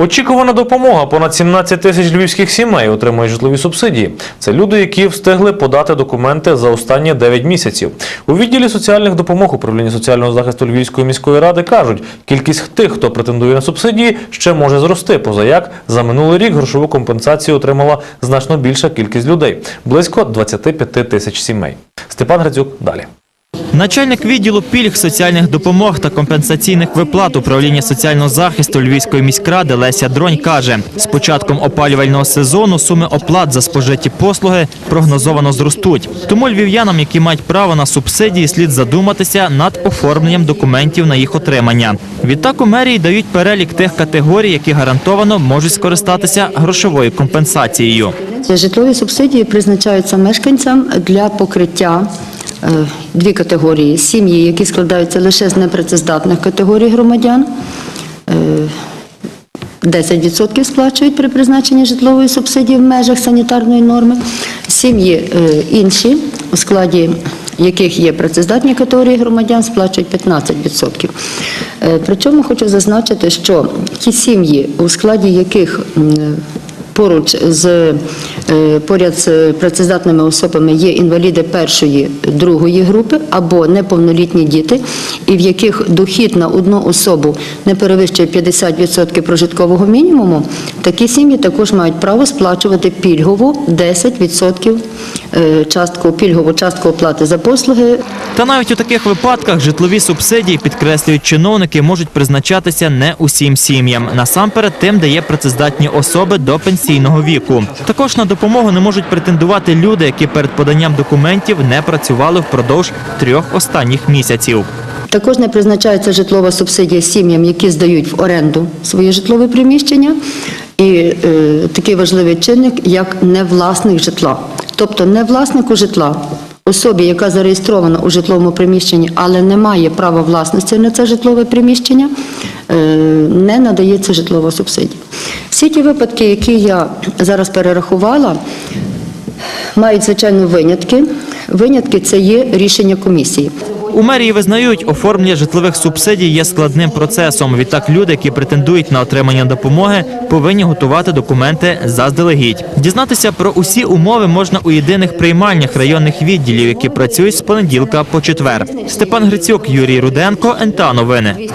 Очікувана допомога. Понад 17 тисяч львівських сімей отримують житлові субсидії. Це люди, які встигли подати документи за останні 9 місяців. У відділі соціальних допомог управління соціального захисту Львівської міської ради кажуть, кількість тих, хто претендує на субсидії, ще може зрости. Позаяк за минулий рік грошову компенсацію отримала значно більша кількість людей близько 25 тисяч сімей. Степан Грицюк далі. Начальник відділу пільг, соціальних допомог та компенсаційних виплат управління соціального захисту Львівської міськради Леся Дронь каже, з початком опалювального сезону суми оплат за спожиті послуги прогнозовано зростуть. Тому львів'янам, які мають право на субсидії, слід задуматися над оформленням документів на їх отримання. Відтак у мерії дають перелік тих категорій, які гарантовано можуть скористатися грошовою компенсацією. Житлові субсидії призначаються мешканцям для покриття е, дві категорії: сім'ї, які складаються лише з непрацездатних категорій громадян. е, 10% сплачують при призначенні житлової субсидії в межах санітарної норми. Сім'ї е, інші, у складі яких є працездатні категорії громадян, сплачують 15%. Е, Причому хочу зазначити, що ті сім'ї, у складі яких Поруч з е, поряд з працездатними особами є інваліди першої, другої групи або неповнолітні діти, і в яких дохід на одну особу не перевищує 50% прожиткового мінімуму, такі сім'ї також мають право сплачувати пільгову 10% е, частку пільгову частку оплати за послуги Та навіть у таких випадках житлові субсидії, підкреслюють чиновники, можуть призначатися не усім сім'ям. Насамперед тим, де є працездатні особи до пенсійного віку. Також на допомогу не можуть претендувати люди, які перед поданням документів не працювали впродовж трьох останніх місяців. Також не призначається житлова субсидія сім'ям, які здають в оренду своє житлове приміщення. І е, такий важливий чинник, як невласник житла. Тобто не власнику житла, особі, яка зареєстрована у житловому приміщенні, але не має права власності на це житлове приміщення, е, не надається житлова субсидія. Всі ті випадки, які я зараз перерахувала, мають звичайно винятки. Винятки це є рішення комісії. У мерії визнають, оформлення житлових субсидій є складним процесом. Відтак люди, які претендують на отримання допомоги, повинні готувати документи заздалегідь. Дізнатися про усі умови можна у єдиних приймальнях районних відділів, які працюють з понеділка по четвер. Степан Грицюк, Юрій Руденко, НТА Новини.